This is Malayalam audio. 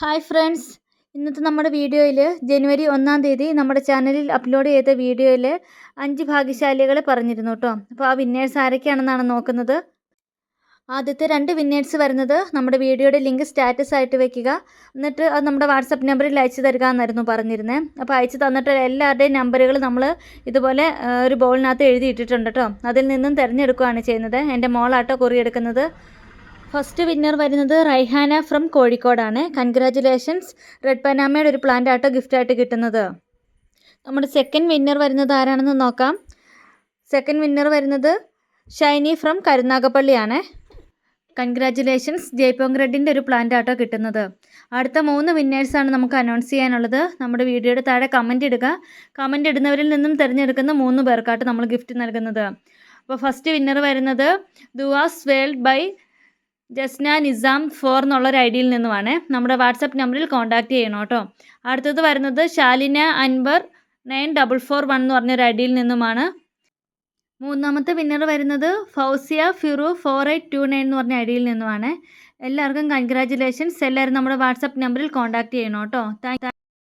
ഹായ് ഫ്രണ്ട്സ് ഇന്നത്തെ നമ്മുടെ വീഡിയോയിൽ ജനുവരി ഒന്നാം തീയതി നമ്മുടെ ചാനലിൽ അപ്ലോഡ് ചെയ്ത വീഡിയോയിൽ അഞ്ച് ഭാഗ്യശാലികളെ പറഞ്ഞിരുന്നു കേട്ടോ അപ്പോൾ ആ വിന്നേഴ്സ് ആരൊക്കെയാണെന്നാണ് നോക്കുന്നത്. ആദ്യത്തെ രണ്ട് വിന്നേഴ്സ് വരുന്നത് നമ്മുടെ വീഡിയോയുടെ ലിങ്ക് സ്റ്റാറ്റസ് ആയിട്ട് വെക്കുക. എന്നിട്ട് അത് നമ്മുടെ വാട്സപ്പ് നമ്പറിൽ അയച്ചു തരിക എന്നായിരുന്നു പറഞ്ഞിരുന്നത് അപ്പോൾ അയച്ചു തന്നിട്ട് എല്ലാവരുടെയും നമ്പറുകൾ നമ്മൾ ഇതുപോലെ ഒരു ബോളിനകത്ത് എഴുതിയിട്ടിട്ടുണ്ട് കേട്ടോ അതിൽ നിന്നും തിരഞ്ഞെടുക്കുകയാണ് ചെയ്യുന്നത്. എന്റെ മോളാട്ടോ കുറി എടുക്കുന്നത് ഫസ്റ്റ് വിന്നർ വരുന്നത് റൈഹാന ഫ്രം കോഴിക്കോടാണ്. കൺഗ്രാറ്റുലേഷൻസ് റെഡ് പനാമയുടെ ഒരു പ്ലാന്റ് ആട്ടോ ഗിഫ്റ്റായിട്ട് കിട്ടുന്നത്. നമ്മുടെ സെക്കൻഡ് വിന്നർ വരുന്നത് ആരാണെന്ന് നോക്കാം. സെക്കൻഡ് വിന്നർ വരുന്നത് ഷൈനി ഫ്രം കരുനാഗപ്പള്ളിയാണ്. കൺഗ്രാറ്റുലേഷൻസ് ജയ്പോങ് റെഡിന്റെ ഒരു പ്ലാന്റ് ആട്ടോ കിട്ടുന്നത്. അടുത്ത മൂന്ന് വിന്നേഴ്സാണ് നമുക്ക് അനൗൺസ് ചെയ്യാനുള്ളത്. നമ്മുടെ വീഡിയോയുടെ താഴെ കമന്റ് ഇടുക. കമന്റ് ഇടുന്നവരിൽ നിന്നും തിരഞ്ഞെടുക്കുന്ന മൂന്ന് പേർക്കാട്ട് നമ്മൾ ഗിഫ്റ്റ് നൽകുന്നത്. അപ്പോൾ ഫസ്റ്റ് വിന്നർ വരുന്നത് Dua's world by Jasna Nizam four എന്നുള്ള ഒരു ഐ ഡിയിൽ നിന്നുമാണ്. നമ്മുടെ വാട്സപ്പ് നമ്പറിൽ കോൺടാക്റ്റ് ചെയ്യണം കേട്ടോ. അടുത്തത് വരുന്നത് Shalina Anwar nine double four one എന്ന് പറഞ്ഞൊരു ഐ ഡിയിൽ നിന്നുമാണ്. മൂന്നാമത്തെ വിന്നർ വരുന്നത് Fousiya Firu four eight two nine എന്ന് പറഞ്ഞ ഐ ഡിയിൽ നിന്നുമാണ്. എല്ലാവർക്കും കൺഗ്രാറ്റുലേഷൻസ് എല്ലാവരും നമ്മുടെ വാട്സപ്പ് നമ്പറിൽ കോൺടാക്റ്റ് ചെയ്യണം കേട്ടോ. താങ്ക്